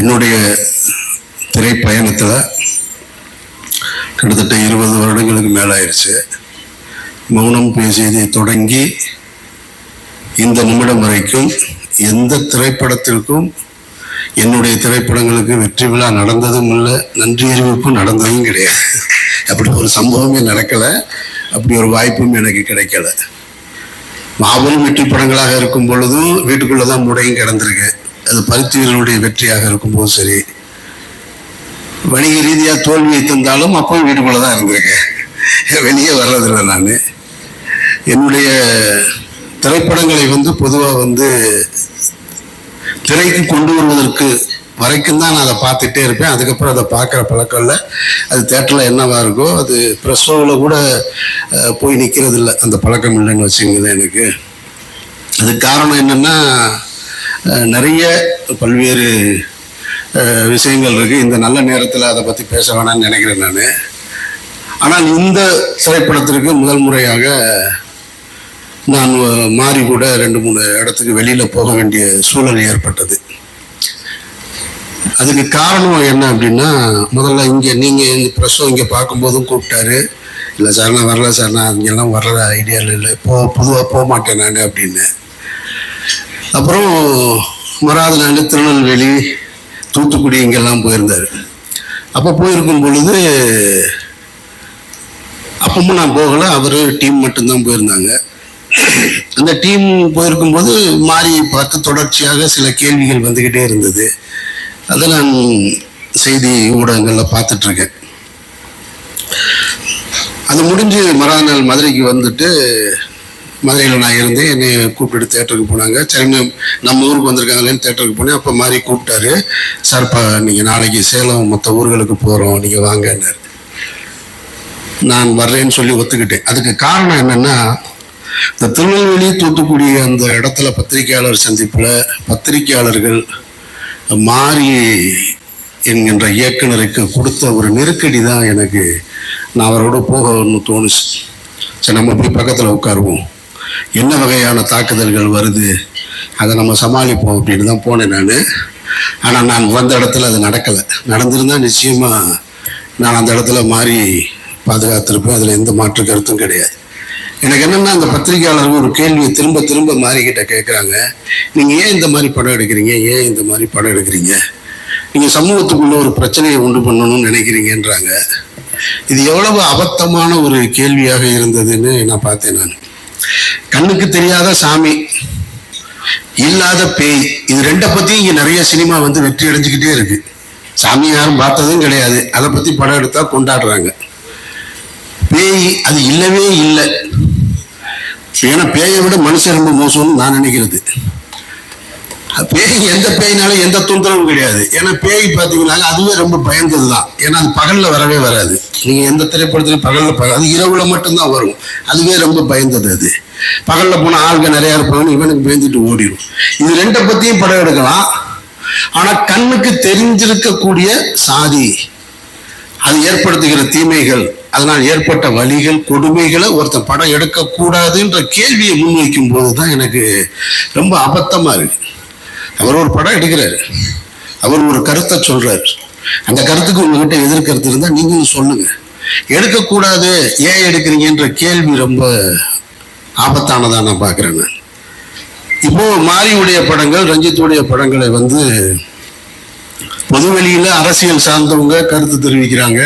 என்னுடைய திரைப்பயணத்தில் கிட்டத்தட்ட இருபது வருடங்களுக்கு மேலே ஆயிடுச்சு மௌனம் பேசியதை தொடங்கி இந்த நிமிடம் வரைக்கும் எந்த திரைப்படத்திற்கும் என்னுடைய திரைப்படங்களுக்கு வெற்றி விழா நடந்ததும் இல்லை நன்றி அறிவிப்பும் நடந்ததும் கிடையாது. அப்படி ஒரு சம்பவமே நடக்கலை. அப்படி ஒரு வாய்ப்பும் எனக்கு கிடைக்கல. மாபெரும் வெற்றி படங்களாக இருக்கும் பொழுதும் வீட்டுக்குள்ளே தான் முடையும் கிடந்திருக்கு. அது பருத்திகளுடைய வெற்றியாக இருக்கும்போது சரி வணிக ரீதியாக தோல்வியை தந்தாலும் அப்போ வீட்டுக்குள்ளே தான் இருந்திருக்கேன். வெளியே வர்றதில்லை நான். என்னுடைய திரைப்படங்களை வந்து பொதுவாக வந்து திரைக்கு கொண்டு வருவதற்கு வரைக்கும் தான் நான் அதை பார்த்துட்டே இருப்பேன். அதுக்கப்புறம் அதை பார்க்குற பழக்கம் இல்லை. அது தேட்டரில் என்னவாக இருக்கோ அது ப்ரெஸ் ஷோவில் கூட போய் நிற்கிறது இல்லை அந்த பழக்கம் இல்லைன்னு வச்சுங்களேன் எனக்கு. அதுக்கு காரணம் என்னென்னா நிறைய பல்வேறு விஷயங்கள் இருக்குது இந்த நல்ல நேரத்தில் அதை பற்றி பேச வேணாம்னு நினைக்கிறேன் நான். ஆனால் இந்த திரைப்படத்திற்கு முதல் முறையாக நான் மாறி கூட ரெண்டு மூணு இடத்துக்கு வெளியில் போக வேண்டிய சூழல் ஏற்பட்டது. அதுக்கு காரணம் என்ன அப்படின்னா முதல்ல இங்கே நீங்கள் இந்த ப்ரெஸ்ஸும் இங்கே பார்க்கும்போதும் கூப்பிட்டாரு. இல்லை சார் நான் வரல சார். நான் இங்கெல்லாம் வர்ற ஐடியாவில் இல்லை. போ பொதுவாக போக மாட்டேன் நான் அப்படின்னு. அப்புறம் மறாத நாள் திருநெல்வேலி தூத்துக்குடி இங்கெல்லாம் போயிருந்தார். அப்போ போயிருக்கும் பொழுது அப்பமும் நான் போகலை அவர் டீம் மட்டும்தான் போயிருந்தாங்க. அந்த டீம் போயிருக்கும்போது மாறி பார்த்து தொடர்ச்சியாக சில கேள்விகள் வந்துக்கிட்டே இருந்தது. அதை நான் செய்தி ஊடகங்களில் பார்த்துட்ருக்கேன். அது முடிஞ்சு மறாநாள் மதுரைக்கு வந்துட்டு மதுரையில் நான் இருந்தேன். என்னை கூப்பிட்டு தேட்டருக்கு போனாங்க. சரி நம்ம- ஊருக்கு வந்திருக்காங்களேன்னு தேட்டருக்கு போனேன். அப்போ மாதிரி கூப்பிட்டாரு. சார்ப்பா நீங்கள் நாளைக்கு சேலம் மற்ற ஊர்களுக்கு போகிறோம் நீங்கள் வாங்கன்னாரு. நான் வர்றேன்னு சொல்லி ஒத்துக்கிட்டேன். அதுக்கு காரணம் என்னென்னா இந்த திருநெல்வேலி தூத்துக்குடி அந்த இடத்துல பத்திரிகையாளர் சந்திப்பில் பத்திரிகையாளர்கள் மாறி என்கின்ற இயக்குனருக்கு கொடுத்த ஒரு நெருக்கடி தான் எனக்கு நான் அவரோட போகணும்னு தோணுச்சு. சரி நம்ம போய் பக்கத்தில் உட்காருவோம். என்ன வகையான தாக்குதல்கள் வருது அதை நம்ம சமாளிப்போம் அப்படின்னு தான் போனேன் நான். ஆனால் நான் வந்த இடத்துல அது நடக்கலை. நடந்திருந்தால் நிச்சயமாக நான் அந்த இடத்துல மாறி பாதுகாத்திருப்பேன். அதில் எந்த மாற்று கருத்தும் கிடையாது. எனக்கு என்னென்னா அந்த பத்திரிகையாளர்கள் ஒரு கேள்வியை திரும்ப திரும்ப மாறிக்கிட்ட கேட்குறாங்க நீங்கள் ஏன் இந்த மாதிரி படம் எடுக்கிறீங்க? ஏன் இந்த மாதிரி படம் எடுக்கிறீங்க? நீங்கள் சமூகத்துக்குள்ளே ஒரு பிரச்சனையை உண்டு பண்ணணும்னு நினைக்கிறீங்கன்றாங்க. இது எவ்வளவு அபத்தமான ஒரு கேள்வியாக இருந்ததுன்னு நான் பார்த்தேன் நான். கண்ணுக்கு தெரியாத சாமி இல்லாத பேய். இது ரெண்டை பற்றியும் இங்கே நிறைய சினிமா வந்து வெற்றி அடைஞ்சுக்கிட்டே இருக்கு. சாமி யாரும் பார்த்ததும் கிடையாது. அதை பற்றி படம் எடுத்தா கொண்டாடுறாங்க. பேய் அது இல்லவே இல்லை. ஏன்னா பேயை விட மனுஷன் ரொம்ப மோசம்னு நான் நினைக்கிறது. பேய் எந்த பேய்னாலும் எந்த தொந்தரவும் கிடையாது. ஏன்னா பேய் பார்த்தீங்கன்னா அதுவே ரொம்ப பயந்தது தான். ஏன்னா அது பகலில் வரவே வராது. நீங்கள் எந்த திரைப்படத்துலையும் பகலில் பக அது இரவுல மட்டும்தான் வரும். அதுவே ரொம்ப பயந்தது அது. பகலில் போனால் ஆள்கள் நிறையா இருப்பாங்க இவனுக்கு பயந்துட்டு ஓடிடும் இது ரெண்டை பற்றியும் படம் எடுக்கலாம். ஆனால் கண்ணுக்கு தெரிஞ்சிருக்கக்கூடிய சாதி அது ஏற்படுத்துகிற தீமைகள் அதனால் ஏற்பட்ட வழிகள் கொடுமைகளை ஒருத்தன் படம் எடுக்கக்கூடாதுன்ற கேள்வியை முன்வைக்கும் போது தான் எனக்கு ரொம்ப அபத்தமா இருக்கு. அவர் ஒரு படம் எடுக்கிறாரு. அவர் ஒரு கருத்தை சொல்றாரு. அந்த கருத்துக்கு உங்ககிட்ட எதிர்கருத்து இருந்தால் நீங்களும் சொல்லுங்க. எடுக்கக்கூடாது ஏன் எடுக்கிறீங்கன்ற கேள்வி ரொம்ப ஆபத்தானதா நான் பார்க்குறேன் நான். இப்போ மாரியுடைய படங்கள் ரஞ்சித்துடைய படங்களை வந்து பொதுவெளியில் அரசியல் சார்ந்தவங்க கருத்து தெரிவிக்கிறாங்க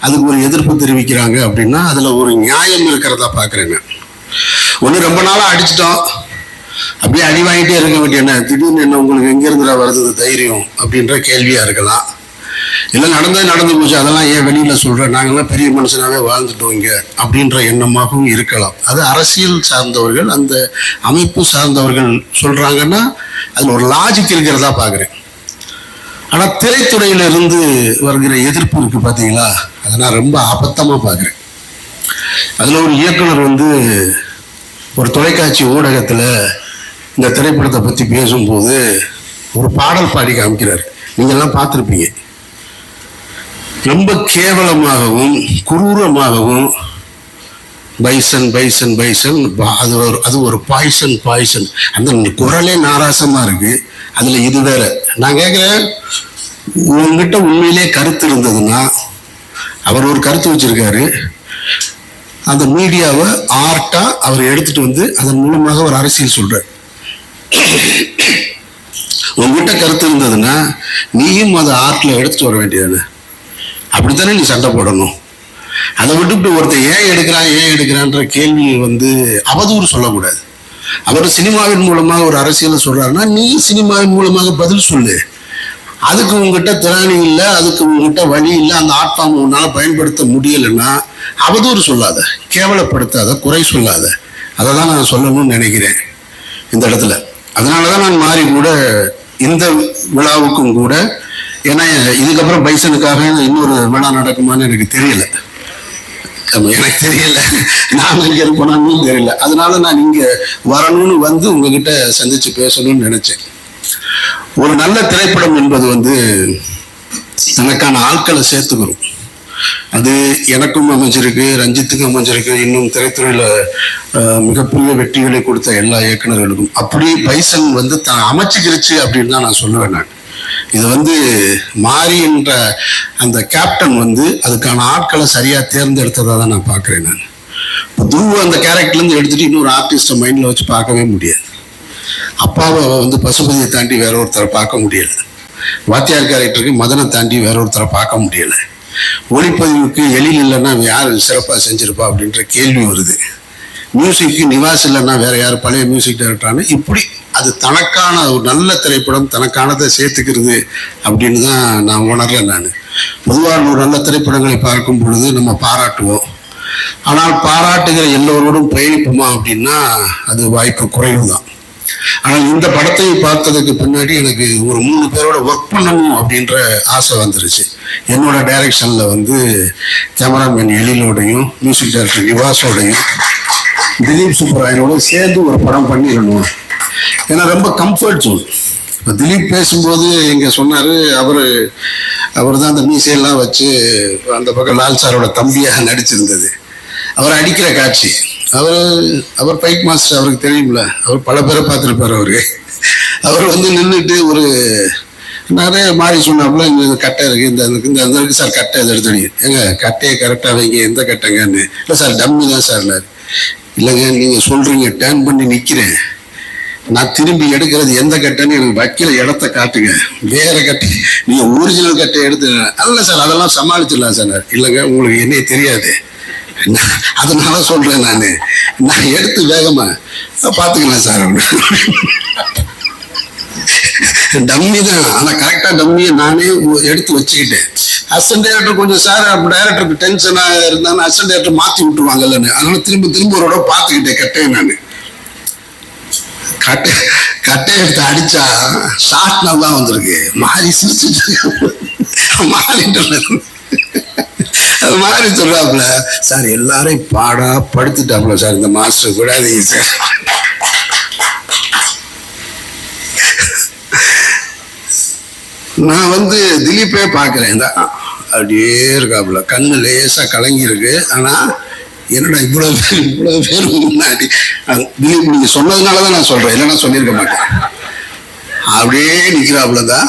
அதுக்கு ஒரு எதிர்ப்பு தெரிவிக்கிறாங்க அப்படின்னா அதில் ஒரு நியாயம் இருக்கிறதா பார்க்குறேங்க ஒன்று ரொம்ப நாளாக அடிச்சிட்டோம். அப்படியே அடி வாங்கிட்டே இருக்க வேண்டிய என்ன? திடீர்னு என்ன உங்களுக்கு எங்கேருந்துடா வருது தைரியம் அப்படின்ற கேள்வியாக இருக்கலாம். இல்லை நடந்தது நடந்து போச்சு. அதெல்லாம் ஏன் வெளியில் சொல்கிறேன் நாங்கள்லாம் பெரிய மனுஷனாகவே வாழ்ந்துட்டோம் இங்கே அப்படின்ற எண்ணமாகவும் இருக்கலாம். அது அரசியல் சார்ந்தவர்கள் அந்த அமைப்பு சார்ந்தவர்கள் சொல்கிறாங்கன்னா அதில் ஒரு லாஜிக் இருக்கிறதா பார்க்குறேன் ஆனால் திரைத்துறையிலிருந்து வருகிற எதிர்ப்பு இருக்குது பார்த்தீங்களா அதை நான் ரொம்ப ஆபத்தமாக பார்க்குறேன் அதில் ஒரு இயக்குனர் வந்து ஒரு தொலைக்காட்சி ஊடகத்தில் இந்த திரைப்படத்தை பற்றி பேசும்போது ஒரு பாடல் பாடி காமிக்கிறார். நீங்கள்லாம் பார்த்துருப்பீங்க. ரொம்ப கேவலமாகவும் குரூரமாகவும் பைசன் பைசன் பைசன் பா- அது ஒரு அது ஒரு பாய்சன் பாய்சன். அந்த குரலே நாராசமாக இருக்கு. அதில் இது வேற. நான் கேட்குறேன் உங்ககிட்ட உண்மையிலே கருத்து இருந்ததுன்னா அவர் ஒரு கருத்து வச்சிருக்காரு. அந்த மீடியாவை ஆர்ட்டாக அவர் எடுத்துட்டு வந்து அதன் மூலமாக ஒரு அரசியல் சொல்கிறார் உங்ககிட்ட கருத்து இருந்ததுன்னா நீயும் அதை ஆர்ட்டில் எடுத்துட்டு வர வேண்டியது அப்படித்தானே நீ சண்டை போடணும்? அதை விட்டுவிட்டு ஒருத்தர் ஏன் எடுக்கிறான் ஏன் எடுக்கிறான்ற கேள்வி வந்து அவதூறு சொல்லக்கூடாது. அவர் சினிமாவின் மூலமாக ஒரு அரசியலை சொல்கிறாருன்னா நீ சினிமாவின் மூலமாக பதில் சொல்லு. அதுக்கு உங்ககிட்ட திறனி இல்லை அதுக்கு உங்ககிட்ட வழி இல்லை அந்த ஆட்ஃபார்ம் உன்னால் பயன்படுத்த முடியலைன்னா அவதூறு சொல்லாத கேவலப்படுத்தாத குறை சொல்லாத. அதை தான் நான் சொல்லணும்னு நினைக்கிறேன் இந்த இடத்துல. அதனால தான் நான் மாறி கூட இந்த விழாவுக்கும் கூட ஏன்னா இதுக்கப்புறம் பைசனுக்காக இன்னொரு விழா நடக்குமான்னு எனக்கு தெரியல. எனக்கு தெரியல. நான் இங்கே இருப்பேனான்னு தெரியல. அதனால நான் இங்கே வரணும்னு வந்து உங்ககிட்ட சந்திச்சு பேசணும்னு நினைச்சேன். ஒரு நல்ல திரைப்படம் என்பது வந்து தனக்கான ஆட்களை சேர்த்துக்கணும். அது எனக்கும் அமைஞ்சிருக்கு ரஞ்சித்துக்கும் அமைஞ்சிருக்கு. இன்னும் திரைத்துறையில் மிகப்பெரிய வெற்றிகளை கொடுத்த எல்லா இயக்குனர்களுக்கும் அப்படி பைசன் வந்து தான் அமைச்சிக்கிருச்சு அப்படின்னு தான் நான் சொல்லுவேன் நான். இது வந்து மாறின்ற அந்த கேப்டன் வந்து அதுக்கான ஆட்களை சரியாக தேர்ந்தெடுத்ததாக தான் நான் பார்க்குறேன் நான். இப்போ துருவ அந்த கேரக்டர்லேருந்து எடுத்துகிட்டு இன்னொரு ஆர்டிஸ்ட்டை மைண்டில் வச்சு பார்க்கவே முடியாது. அப்பாவை வந்து பசுபதியை தாண்டி வேற ஒருத்தரை பார்க்க முடியலை. வாத்தியார் கேரக்டருக்கு மதனை தாண்டி வேற ஒருத்தரை பார்க்க முடியலை. ஒளிப்பதிவுக்கு எழில் இல்லைன்னா யார் சிறப்பாக செஞ்சுருப்பா அப்படின்ற கேள்வி வருது. மியூசிக்கு நிவாஸ் இல்லைன்னா வேற யார் பழைய மியூசிக் டைரக்டரானு இப்படி அது தனக்கான ஒரு நல்ல திரைப்படம் தனக்கானதை சேர்த்துக்கிறது அப்படின்னு தான் நான் உணர்றேன் நான். பொதுவாக ஒரு நல்ல திரைப்படங்களை பார்க்கும் பொழுது நம்ம பாராட்டுவோம். ஆனால் பாராட்டுகிற எல்லோரோடும் பயணிப்போமா அப்படின்னா அது வாய்ப்பு குறைவு தான் ஆனால் இந்த படத்தை பார்த்ததுக்கு பின்னாடி எனக்கு ஒரு மூணு பேரோட ஒர்க் பண்ணணும் அப்படின்ற ஆசை வந்துருச்சு. என்னோட டைரக்ஷனில் வந்து கேமராமேன் எழிலோடையும் மியூசிக் டைரக்டர் நிவாஸோடையும் திலீப் சுப்பராயனோட சேர்ந்து ஒரு படம் பண்ணிடணும். ஏன்னா ரொம்ப கம்ஃபர்ட் ஜோன் இப்போ திலீப் பேசும்போது இங்கே சொன்னார் அவர் அவர் தான் அந்த மீசையெல்லாம் வச்சு அந்த பக்கம் லால் சாரோட தம்பியாக நடிச்சிருந்தது. அவர் அடிக்கிற காட்சி. அவர் அவர் பைக் மாஸ்டர் அவருக்கு தெரியும்ல. அவர் பல பேரை பார்த்துருப்பார் அவரு. அவர் வந்து நின்றுட்டு ஒரு நிறைய மாறி சொன்னாப்புல இந்த கட்டை இருக்குது இந்த இந்த இந்த இருக்கு சார் கட்டை இது எடுத்து ஏங்க கட்டையை கரெக்டாக வைங்க எந்த கட்டைங்கன்னு. இல்லை சார் டம்மி தான் சார் இல்லைங்க நீங்கள் சொல்கிறீங்க டேர்ன் பண்ணி நிற்கிறேன் நான் திரும்பி எடுக்கிறது எந்த கட்டைன்னு எனக்கு வைக்கிற இடத்த காட்டுங்க. வேற கட்டை. நீங்க ஒரிஜினல் கட்டை எடுத்து அல்ல சார் அதெல்லாம் சமாளிச்சிடலாம் சார் இல்லைங்க உங்களுக்கு என்னைய தெரியாது. அதனால சொல்றேன் நான். நான் எடுத்து வேகமா பார்த்துக்கலாம் சார். டம்மி தான். ஆனா கரெக்டா டம்மியை நானே எடுத்து வச்சுக்கிட்டேன். அசன் டேரக்டர் கொஞ்சம் சார் டைரக்டருக்கு டென்ஷனா இருந்தாலும் அசன் டேரக்டர் மாத்தி விட்டுருவாங்கல்லன்னு. அதனால திரும்ப திரும்ப ஒரு தடவை பார்த்துக்கிட்டேன் கட்டையை நான். கட்டை கட்டை எடுத்து அடிச்சா ஷார்ட் நல்லா வந்திருக்கு. மாறி சிரிச்சுட்டு மாறிட்டு அது மாறி சொல்றாப்புல சார் எல்லாரையும் பாடா படுத்துட்டாப்புல சார் இந்த மாஸ்டர் விடாதீங்க சார் நான் வந்து திலீப்பே பார்க்குறேன். தான் அப்படியே இருக்காப்புல கண்ணு லேசாக கலங்கியிருக்கு. ஆனால் என்னடா இவ்வளோ பேர் இவ்வளோ பேர் முன்னாடி திலீப் நீங்க சொன்னதுனால தான் நான் சொல்றேன். இல்லைன்னா சொல்லியிருக்க மாட்டேன். அப்படியே நிற்கிறாப்புல தான்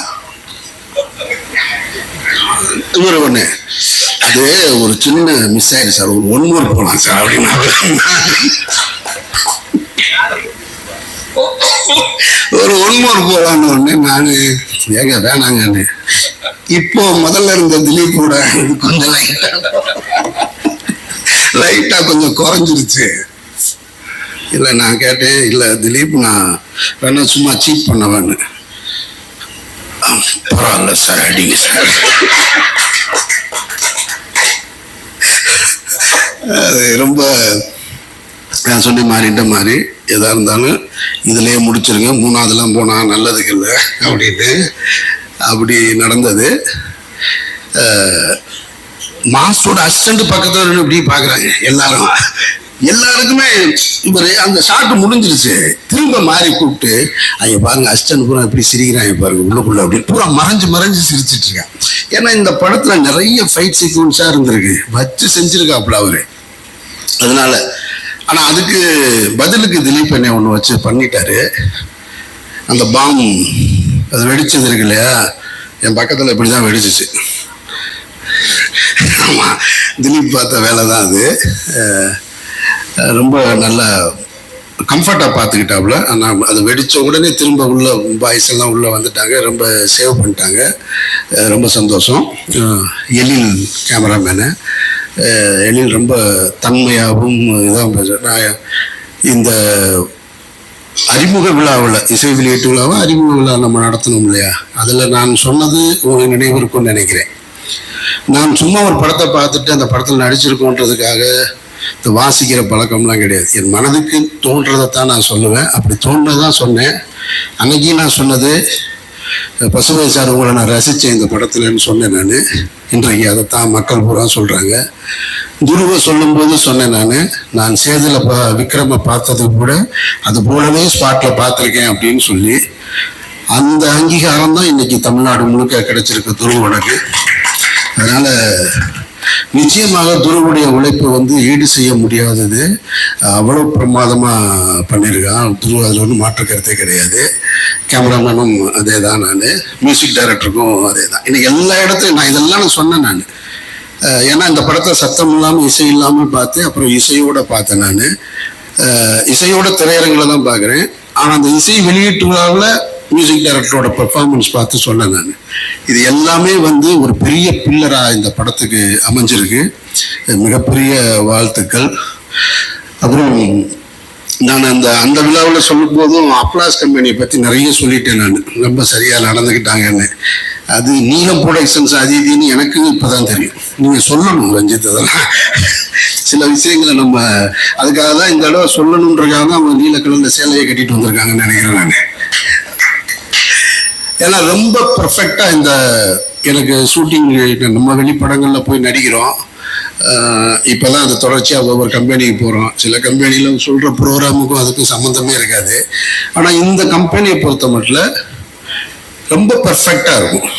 இவர் ஒண்ணு. அது ஒரு சின்ன மிஸ் ஆயிடுச்சு சார். ஒரு ஒன் மோர் போகலாம் சார். அப்படின்னா ஒரு ஒன் மோர் போகலான்னு ஒன்று நான். ஏங்க வேணாங்கன்னு. இப்போ முதல்ல இருந்த திலீப்போட கூட கொஞ்சம் லைட்டாக லைட்டாக கொஞ்சம் குறைஞ்சிருச்சு. இல்லை நான் கேட்டேன் இல்லை திலீப் நான் வேணா சும்மா சீட் பண்ணவேன்னு. பரவாயில்ல சார் அடிங்க சார் அது ரொம்ப நான் சொன்ன மாறிட்ட மாதிரி எதாக இருந்தாலும் இதுலேயே முடிச்சிருங்க. மூணாவதுலாம் போனால் நல்லதுக்கு இல்லை அப்படின்னு அப்படி நடந்தது. மாஸ்டரோட அசிஸ்டண்ட் பக்கத்தில் இப்படி பார்க்குறாங்க எல்லாரும். எல்லாருக்குமே இவர் அந்த ஷாட்டு முடிஞ்சிருச்சு. திரும்ப மாறி கூப்பிட்டு ஐயா பாருங்க அஸ்டன் பூரா இப்படி சிரிக்கிறாங்க பாருங்க உள்ளுக்குள்ள அப்படின்னு பூரா மறைஞ்சு மறைஞ்சு சிரிச்சிட்டு இருக்கான். ஏன்னா இந்த படத்துல நிறைய ஃபைட் சீக்வன்ஸா இருந்திருக்கு. வச்சு செஞ்சிருக்காப்புல அவரு. அதனால ஆனா அதுக்கு பதிலுக்கு திலீப் என்னை ஒன்று வச்சு பண்ணிட்டாரு. அந்த பாம் அது வெடிச்சது இருக்கு இல்லையா? என் பக்கத்தில் இப்படி தான் வெடிச்சிச்சு. ஆமாம் திலீப் பார்த்த வேலை தான் அது ரொம்ப நல்ல கம்ஃபர்ட்டாக பார்த்துக்கிட்டாப்புல. ஆனால் அது வெடித்த உடனே திரும்ப உள்ள பாய்ஸ் எல்லாம் உள்ளே வந்துட்டாங்க. ரொம்ப சேவ் பண்ணிட்டாங்க. ரொம்ப சந்தோஷம். எழில் கேமராமேனு எழில் ரொம்ப தன்மையாகவும் இதாக நான் இந்த அறிமுக விழாவில் இசை வெளியீட்டு விழாவை அறிமுக விழா நம்ம நடத்தணும் இல்லையா? அதில் நான் சொன்னது உங்கள் நினைவு இருக்கும்னு நினைக்கிறேன். நான் சும்மா ஒரு படத்தை பார்த்துட்டு அந்த படத்தில் நடிச்சிருக்கோன்றதுக்காக இந்த வாசிக்கிற பழக்கம்லாம் கிடையாது. என் மனதுக்கு தோன்றதை தான் நான் சொல்லுவேன். அப்படி தோன்றதான் சொன்னேன். அன்னைக்கு நான் சொன்னது பசுமை சார் உங்களை நான் ரசித்தேன் இந்த படத்துலன்னு சொன்னேன் நான். இன்றைக்கு அதைத்தான் மக்கள் பூரா சொல்கிறாங்க துருவ சொல்லும்போது சொன்னேன் நான். நான் சேதில் பா விக்ரம பார்த்தது கூட அது போலவே ஸ்பாட்டில் பார்த்துருக்கேன் அப்படின்னு சொல்லி. அந்த அங்கீகாரம் தான் இன்றைக்கி தமிழ்நாடு முழுக்க கிடைச்சிருக்கு துருவனுக்கு அதனால் நிச்சயமாக துருவுடைய உழைப்பு வந்து ஈடு செய்ய முடியாதது. அவ்வளோ பிரமாதமாக பண்ணியிருக்கான். துருவ அதில் ஒன்றும் மாற்று கருத்தே கிடையாது. கேமராமேனும் அதே தான் நான். மியூசிக் டைரக்டருக்கும் அதே தான் இன்னைக்கு எல்லா இடத்துலையும் நான் இதெல்லாம் நான் சொன்னேன் நான். ஏன்னா இந்த படத்தை சத்தம் இல்லாமல் இசை இல்லாமல் பார்த்தேன் அப்புறம் இசையோட பார்த்தேன் நான். இசையோட திரையரங்கில் தான் பார்க்குறேன். ஆனால் அந்த இசை வெளியீட்டு விழாவில் மியூசிக் டைரக்டரோட பெர்ஃபார்மன்ஸ் பார்த்து சொன்னேன் நான். இது எல்லாமே வந்து ஒரு பெரிய பில்லராக இந்த படத்துக்கு அமைஞ்சிருக்கு. மிகப்பெரிய வாழ்த்துக்கள். அப்புறம் நான் அந்த அந்த விழாவில் சொல்லும்போதும் அப்ளாஸ் கம்பெனியை பற்றி நிறைய சொல்லிட்டேன் நான். ரொம்ப சரியாக நடந்துக்கிட்டாங்கன்னு அது நீலம் ப்ரொடக்ஷன்ஸ் அது இதுன்னு எனக்கு இப்போ தான் தெரியும். நீங்கள் சொல்லணும் ரஞ்சித் அதெல்லாம். சில விஷயங்களை நம்ம அதுக்காக தான் இந்த தடவை சொல்லணுன்றக்காக தான் அவங்க நீல கலந்த சேலையை கட்டிட்டு வந்திருக்காங்கன்னு நினைக்கிறேன் நான். ஏன்னா ரொம்ப பர்ஃபெக்டாக இந்த எனக்கு ஷூட்டிங் நம்ம வெளிப்படங்களில் போய் நடிக்கிறோம். இப்போ தான் அது தொடர்ச்சியாக ஒவ்வொரு கம்பெனிக்கு போகிறோம் சில கம்பெனியில் சொல்கிற ப்ரோக்ராமுக்கும் அதுக்கும் சம்மந்தமே இருக்காது. ஆனால் இந்த கம்பெனியை பொறுத்த மட்டும் ரொம்ப பர்ஃபெக்டாக இருக்கும்.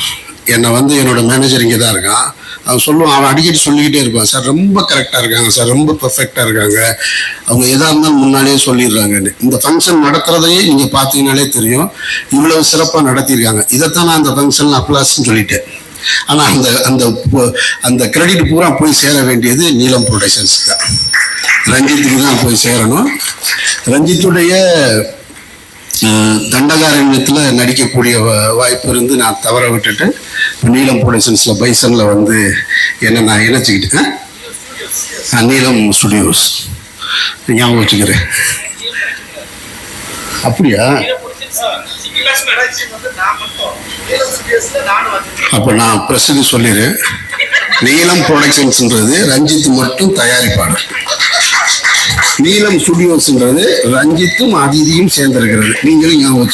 என்னை வந்து என்னோட மேனேஜர் இங்கே தான் இருக்கான். அவன் சொல்லுவான் அவன் அடிக்கடி சொல்லிக்கிட்டே இருப்பான் சார் ரொம்ப கரெக்டாக இருக்காங்க சார் ரொம்ப பர்ஃபெக்டாக இருக்காங்க. அவங்க எதாக இருந்தாலும் முன்னாடியே சொல்லிடுறாங்கன்னு இந்த ஃபங்க்ஷன் நடத்துறதையே நீங்கள் பார்த்தீங்கனாலே தெரியும். இவ்வளவு சிறப்பாக நடத்தியிருக்காங்க. இதைத்தான் நான் அந்த ஃபங்க்ஷன் அப்ளாஸ்ன்னு சொல்லிட்டேன். ஆனால் அந்த அந்த அந்த கிரெடிட் பூரா போய் சேர வேண்டியது நீலம் ப்ரொடக்ஷன்ஸ் தான். ரஞ்சித்துக்கு தான் போய் சேரணும். ரஞ்சித்துடைய தண்டகாரண்யத்தில் நடிக்கக்கூடிய வாய்ப்பு இருந்து நான் தவற விட்டுட்டு நீலம் ப்ரொடக்ஷன்ஸில் பைசனில் வந்து என்ன நான் இணைச்சிக்கிட்டேன். நீலம் ஸ்டுடியோஸ். ஞாபகம் வச்சுக்கிறேன். அப்படியா? அப்போ நான் ப்ரெஸ்ஸுக்கு சொல்லிடுறேன் நீலம் ப்ரொடக்ஷன்ஸ்ன்றது ரஞ்சித் மட்டும் தயாரிப்பாளர். நீலம் ஸ்டுடியோஸ்ன்றது ரஞ்சித்தும் அதிதியும் சேர்ந்திருக்கிறது. நீங்களும் ஞாபகம்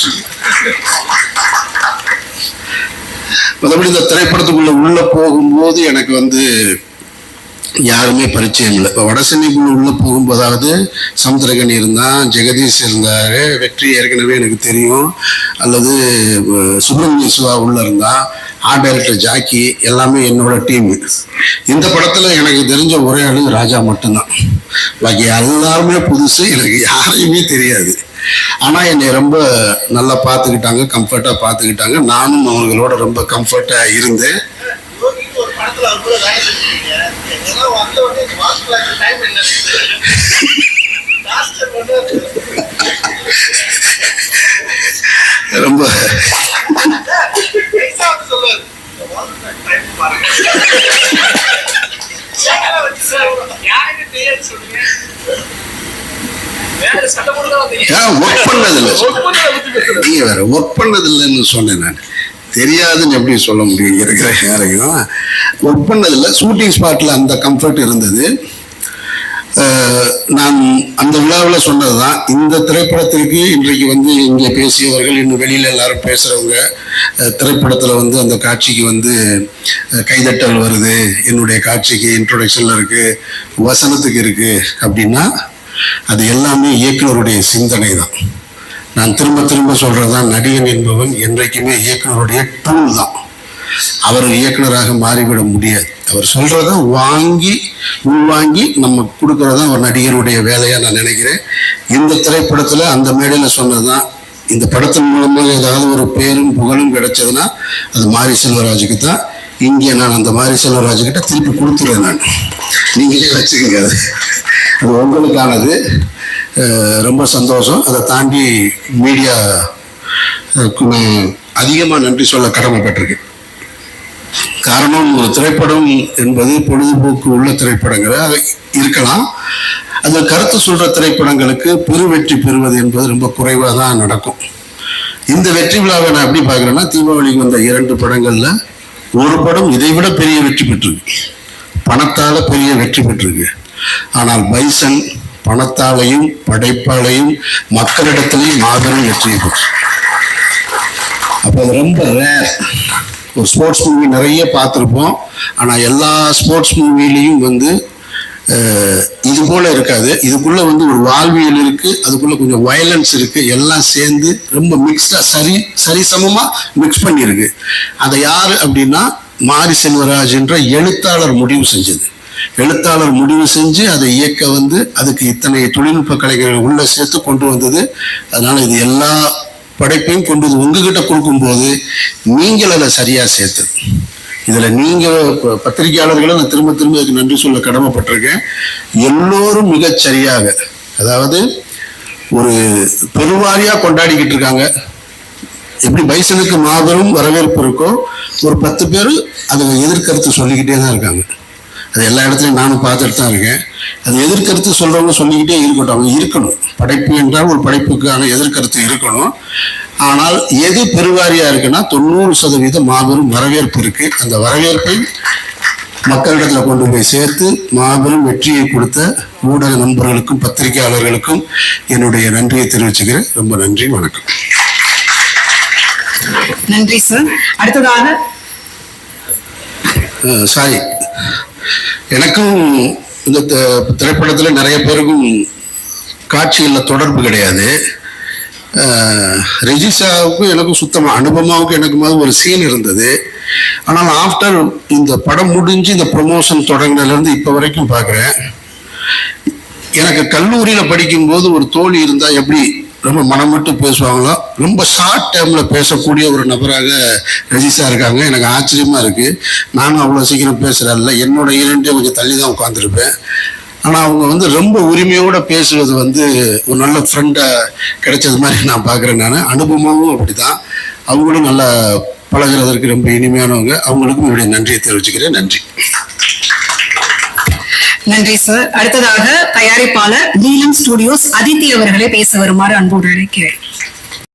மற்றபடி இந்த திரைப்படத்துக்குள்ள உள்ள போகும்போது எனக்கு வந்து யாருமே பரிச்சயம் இல்லை. இப்போ வடசென்னைக்குள்ள போகும்போதாவது சமுத்திரகனி இருந்தான் ஜெகதீஷ் இருந்தார் வெற்றி ஏற்கனவே எனக்கு தெரியும். அல்லது சுப்பிரமணிய சிவா உள்ளே இருந்தான் ஆர்ட் டைரக்டர் ஜாக்கி எல்லாமே என்னோட டீம் இந்த படத்தில் எனக்கு தெரிஞ்ச ஒரே ஆளு ராஜா மட்டும்தான். பாக்கி எல்லாருமே புதுசு எனக்கு யாரையுமே தெரியாது. ஆனால் என்னை ரொம்ப நல்லா பார்த்துக்கிட்டாங்க கம்ஃபர்ட்டாக பார்த்துக்கிட்டாங்க. நானும் அவங்களோட ரொம்ப கம்ஃபர்ட்டாக இருந்தேன் ரொம்ப ஒர்க் பண்ணதில்லை. நீங்க வேற ஒர்க் பண்ணதில்லைன்னு சொன்னேன் நான். தெரியாதுன்னு எப்படி சொல்ல முடியும்? இருக்கிற யாரையும் ஒர்க் பண்ணதில் ஷூட்டிங் ஸ்பாட்டில் அந்த கம்ஃபர்ட் இருந்தது. நான் அந்த விழாவில் சொன்னது தான் இந்த திரைப்படத்திற்கு இன்றைக்கு வந்து இங்கே பேசியவர்கள் இன்னும் வெளியில் எல்லாரும் பேசுகிறவங்க திரைப்படத்தில் வந்து அந்த காட்சிக்கு வந்து கைதட்டல் வருது. என்னுடைய காட்சிக்கு இன்ட்ரொடக்ஷனில் இருக்குது வசனத்துக்கு இருக்குது அப்படின்னா அது எல்லாமே இயக்குனருடைய சிந்தனை தான் நான் திரும்ப திரும்ப சொல்றதுதான் நடிகன் என்பவன் என்றைக்குமே இயக்குனருடைய டூல் தான் அவர் இயக்குனராக மாறிவிட முடியாது. அவர் சொல்றத வாங்கி உள்வாங்கி நம்ம கொடுக்கறதான் ஒரு நடிகருடைய வேலையா நான் நினைக்கிறேன். இந்த திரைப்படத்துல அந்த மேடையில சொன்னதுதான். இந்த படத்தின் மூலமாக ஏதாவது ஒரு பேரும் புகழும் கிடைச்சதுன்னா அது மாரி செல்வராஜுக்கு தான். இங்கே நான் அந்த மாரி செல்வராஜுக்கிட்ட திருப்பி கொடுத்துருவேன் நான். நீங்களே வச்சுக்கோங்க அது. அது உங்களுக்கானது. ரொம்ப சந்தோஷம். அதை தாண்டி மீடியா அதிகமாக நன்றி சொல்ல கடமைப்பட்டிருக்கேன் காரணம் ஒரு திரைப்படம் என்பது பொழுதுபோக்கு உள்ள திரைப்படங்களாக இருக்கலாம். அந்த கருத்து சொல்கிற திரைப்படங்களுக்கு பெருவெற்றி பெறுவது என்பது ரொம்ப குறைவாக தான் நடக்கும். இந்த வெற்றி விழாவை நான் எப்படி பார்க்குறேன்னா தீபாவளிக்கு வந்த இரண்டு படங்களில் ஒரு படம் இதை விட பெரிய வெற்றி பெற்றிருக்கு. பணத்தால் பெரிய வெற்றி பெற்றிருக்கு. ஆனால் பைசன் பணத்தாலையும் படைப்பாலையும் மக்களிடத்திலையும் மாபெரும் வெற்றியை பெற்று. அப்போ அது ரொம்ப ரேர் ஒரு ஸ்போர்ட்ஸ் மூவி நிறைய பார்த்துருப்போம். ஆனால் எல்லா ஸ்போர்ட்ஸ் மூவிலையும் வந்து இது போல இருக்காது. இதுக்குள்ளே வந்து ஒரு வாழ்வியல் இருக்குது அதுக்குள்ளே கொஞ்சம் வயலன்ஸ் இருக்குது எல்லாம் சேர்ந்து ரொம்ப மிக்ஸ்டாக சரி சரிசமமாக மிக்ஸ் பண்ணியிருக்கு. அதை யார் அப்படின்னா மாரி செல்வராஜ் என்ற எழுத்தாளர் முடிவு செஞ்சது. எழுத்தாளர் முடிவு செஞ்சு அதை இயக்க வந்து அதுக்கு இத்தனை தொழில்நுட்ப கலைஞர்கள் உள்ள சேர்த்து கொண்டு வந்தது. அதனால இது எல்லா படைப்பையும் கொண்டு வந்து உங்ககிட்ட கொடுக்கும்போது நீங்கள் அதை சரியாக சேர்த்து. இதில் நீங்கள் ப- பத்திரிகையாளர்களும் நான் திரும்ப திரும்ப இதுக்கு நன்றி சொல்ல கடமைப்பட்டிருக்கேன். எல்லோரும் மிகச் சரியாக அதாவது ஒரு பெருவாரியாக கொண்டாடிக்கிட்டு இருக்காங்க. எப்படி பைசனுக்கு மாபெரும் வரவேற்பு இருக்கோ ஒரு பத்து பேர் அதை எதிர்கருத்து சொல்லிக்கிட்டே தான் இருக்காங்க. அது எல்லா இடத்துலையும் நானும் பார்த்துட்டு தான் இருக்கேன். அது எதிர்கருத்து சொல்றவங்க சொல்லிக்கிட்டே இருக்கட்டும். அவங்க இருக்கணும். படைப்பு என்றால் ஒரு படைப்புக்கான எதிர்கருத்து இருக்கணும். ஆனால் எது பெருவாரியா இருக்குன்னா தொண்ணூறு சதவீதம் மாபெரும் வரவேற்பு இருக்கு. அந்த வரவேற்பை மக்களிடத்துல கொண்டு போய் சேர்த்து மாபெரும் வெற்றியை கொடுத்த ஊடக நண்பர்களுக்கும் பத்திரிகையாளர்களுக்கும் என்னுடைய நன்றியை தெரிவிச்சுக்கிறேன். ரொம்ப நன்றி. வணக்கம். நன்றி சார் அடுத்ததாக சாரி எனக்கும் இந்த த- நிறைய பேருக்கும் காட்சிகளில் தொடர்பு கிடையாது. ரெஜிஷாவுக்கும் எனக்கும் சுத்தமாக அனுபமாவுக்கும் மாதிரி ஒரு சீன் இருந்தது. ஆனால் ஆஃப்டர் இந்த படம் முடிஞ்சு இந்த ப்ரொமோஷன் தொடங்கினதுலேருந்து இப்போ வரைக்கும் பார்க்குறேன் எனக்கு கல்லூரியில் படிக்கும்போது ஒரு தோழி இருந்தால் எப்படி ரொம்ப மனம் மட்டும் பேசுவாங்களோ? ரொம்ப ஷார்ட் டைமில் பேசக்கூடிய ஒரு நபராக ரஜிஷா இருக்காங்க. எனக்கு ஆச்சரியமாக இருக்குது நானும் அவ்வளோ சீக்கிரம் பேசுகிறதில்ல என்னோட இரண்டே கொஞ்சம் தள்ளி தான் உட்காந்துருப்பேன் ஆனால் அவங்க வந்து ரொம்ப உரிமையோடு பேசுவது வந்து ஒரு நல்ல ஃப்ரெண்டாக கிடைச்சது மாதிரி நான் பார்க்குறேன் நான். அனுபவமும் அப்படி தான் அவங்களும் நல்லா பழகுறதற்கு ரொம்ப இனிமையானவங்க. அவங்களுக்கும் என்னுடைய நன்றியை தெரிவிச்சுக்கிறேன். நன்றி. நன்றி சார் அடுத்ததாக தயாரிப்பாளர் நீலம் ஸ்டுடியோஸ் அதித்தி அவர்களை பேச வருமாறு அன்போடு அழைக்கிறேன்.